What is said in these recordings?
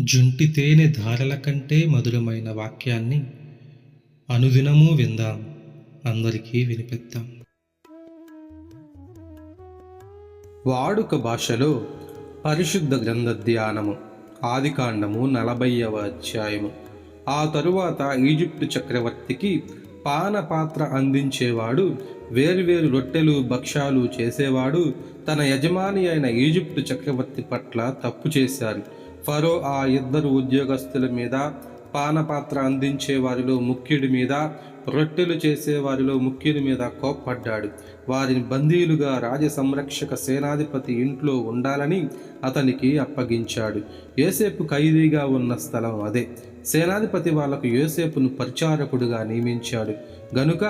జుంటి తేనె ధారల కంటే మధురమైన వాక్యాన్ని అనుదినము విందాం. అందరికీ వినిపిద్దాం. వాడుక భాషలో పరిశుద్ధ గ్రంథ ధ్యానము ఆదికాండము నలభైవ అధ్యాయము. ఆ తరువాత ఈజిప్టు చక్రవర్తికి పానపాత్ర అందించేవాడు వేరువేరు రొట్టెలు భక్ష్యాలు చేసేవాడు తన యజమాని అయిన ఈజిప్టు చక్రవర్తి పట్ల తప్పు చేశారు. ఫరో ఆ ఇద్దరు ఉద్యోగస్తుల మీద పానపాత్ర అందించే వారిలో ముఖ్యుడి మీద రొట్టెలు చేసే వారిలో ముఖ్యుడి మీద కోప్పడ్డాడు. వారిని బందీలుగా రాజ సంరక్షక సేనాధిపతి ఇంట్లో ఉండాలని అతనికి అప్పగించాడు. ఏసేపు ఖైదీగా ఉన్న స్థలం అదే. సేనాధిపతి వాళ్ళకు యోసేపును పరిచారకుడుగా నియమించాడు. గనుక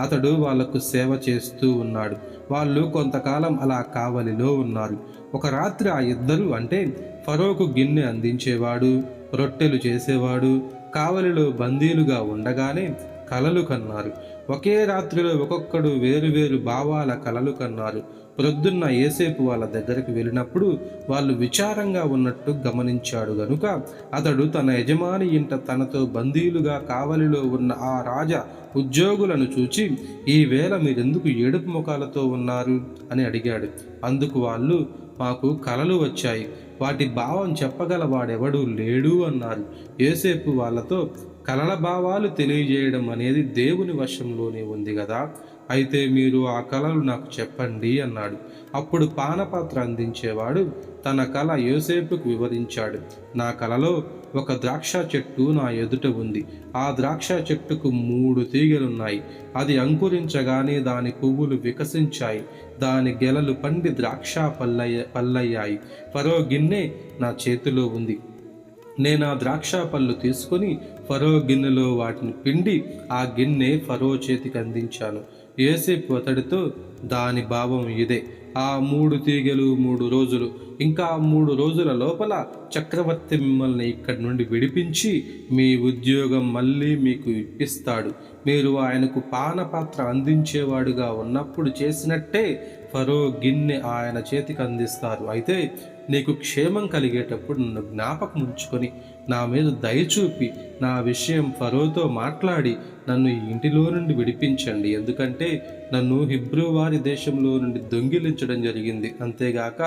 అతడు వాళ్ళకు సేవ చేస్తూ ఉన్నాడు. వాళ్ళు కొంతకాలం అలా కావలిలో ఉన్నారు. ఒక రాత్రి ఆ ఇద్దరు అంటే ఫరోకు గిన్నె అందించేవాడు రొట్టెలు చేసేవాడు కావలిలో బందీలుగా ఉండగానే కలలు కన్నారు. ఒకే రాత్రిలో ఒక్కొక్కడు వేరువేరు భావాల కలలు కన్నారు. ప్రొద్దున్న ఏసేపు వాళ్ళ దగ్గరికి వెళ్ళినప్పుడు వాళ్ళు విచారంగా ఉన్నట్టు గమనించాడు గనుక అతడు తన యజమాని ఇంట తనతో బందీలుగా కావలిలో ఉన్న ఆ రాజ ఉద్యోగులను చూచి ఈవేళ మీరెందుకు ఏడుపు ముఖాలతో ఉన్నారు? అని అడిగాడు. అందుకు వాళ్ళు మాకు కలలు వచ్చాయి. వాటి భావం చెప్పగల వాడెవడూ లేడు అన్నారు. ఏసేపు వాళ్ళతో కలల భావాలు తెలియజేయడం అనేది దేవుని వశంలోనే ఉంది కదా. అయితే మీరు ఆ కళలు నాకు చెప్పండి అన్నాడు. అప్పుడు పానపాత్ర అందించేవాడు తన కళ యోసేపుకు వివరించాడు. నా కలలో ఒక ద్రాక్ష చెట్టు నా ఎదుట ఉంది. ఆ ద్రాక్ష చెట్టుకు మూడు తీగలున్నాయి. అది అంకురించగానే దాని పువ్వులు వికసించాయి. దాని గెలలు పండి ద్రాక్ష పల్లయ్య పల్లయ్యాయి. పరో గిన్నె నా చేతిలో ఉంది. నేను ఆ ద్రాక్ష పళ్ళు తీసుకొని ఫరో గిన్నెలో వాటిని పిండి ఆ గిన్నె ఫరో చేతికి అందించాను. ఏసేపు అతడితో దాని భావం ఇదే. ఆ మూడు తీగలు మూడు రోజులు ఇంకా మూడు రోజుల లోపల చక్రవర్తి మిమ్మల్ని ఇక్కడి నుండి విడిపించి మీ ఉద్యోగం మళ్ళీ మీకు ఇప్పిస్తాడు. మీరు ఆయనకు పానపాత్ర అందించేవాడుగా ఉన్నప్పుడు చేసినట్టే ఫరో గిన్నె ఆయన చేతికి అందిస్తారు. అయితే నీకు క్షేమం కలిగేటప్పుడు నన్ను జ్ఞాపకం ఉంచుకొని నా మీద దయచూపి నా విషయం ఫరోతో మాట్లాడి నన్ను ఇంటిలో నుండి విడిపించండి. ఎందుకంటే నన్ను హిబ్రూ వారి దేశంలో నుండి దొంగిలించడం జరిగింది. అంతేగాక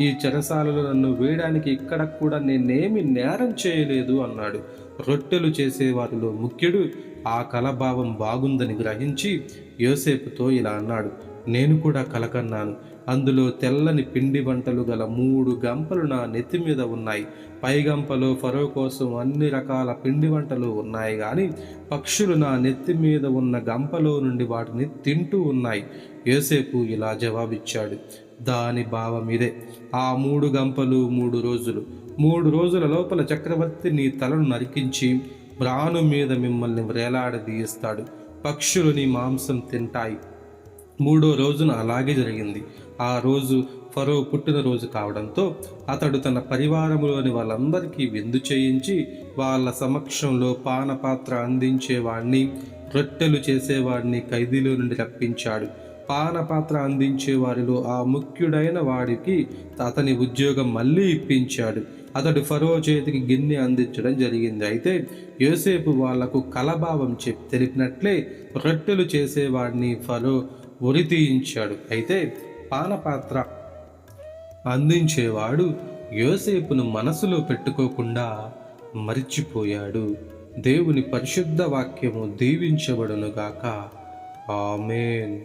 ఈ చెరసాలలో నన్ను వేయడానికి ఇక్కడ కూడా నేనేమి నేరం చేయలేదు అన్నాడు. రొట్టెలు చేసేవారిలో ముఖ్యుడు ఆ కలభావం బాగుందని గ్రహించి యోసేపుతో ఇలా అన్నాడు. నేను కూడా కలకన్నాను. అందులో తెల్లని పిండి వంటలు గల మూడు గంపలు నా నెత్తి మీద ఉన్నాయి. పైగంపలో ఫరో కోసం అన్ని రకాల పిండి వంటలు ఉన్నాయి కానీ పక్షులు నా నెత్తి మీద ఉన్న గంపలో నుండి వాటిని తింటూ ఉన్నాయి. యోసేపు ఇలా జవాబిచ్చాడు. దాని భావం ఇదే ఆ మూడు గంపలు మూడు రోజులు. మూడు రోజుల లోపల చక్రవర్తి నీ తలను నరికించి బ్రాను మీద మిమ్మల్ని వ్రేలాడదీయిస్తాడు పక్షులు నీ మాంసం తింటాయి. మూడో రోజున అలాగే జరిగింది. ఆ రోజు ఫరో పుట్టినరోజు కావడంతో అతడు తన పరివారంలోని వాళ్ళందరికీ విందు చేయించి వాళ్ళ సమక్షంలో పానపాత్ర అందించేవాడిని రొట్టెలు చేసేవాడిని ఖైదీలో నుండి రప్పించాడు. పానపాత్ర అందించే వారిలో ఆ ముఖ్యుడైన వాడికి అతని ఉద్యోగం మళ్ళీ ఇప్పించాడు. అతడు ఫరో చేతికి గిన్నె అందించడం జరిగింది. అయితే యోసేపు వాళ్ళకు కలభావం చెప్పి తెలిపినట్లే రొట్టెలు చేసేవాడిని ఫరో ఉరితీయించాడు అయితే పానపాత్ర అందించేవాడు యోసేపును మనసులో పెట్టుకోకుండా మరిచిపోయాడు. దేవుని పరిశుద్ధ వాక్యము దీవించబడునుగాక. ఆమెన్.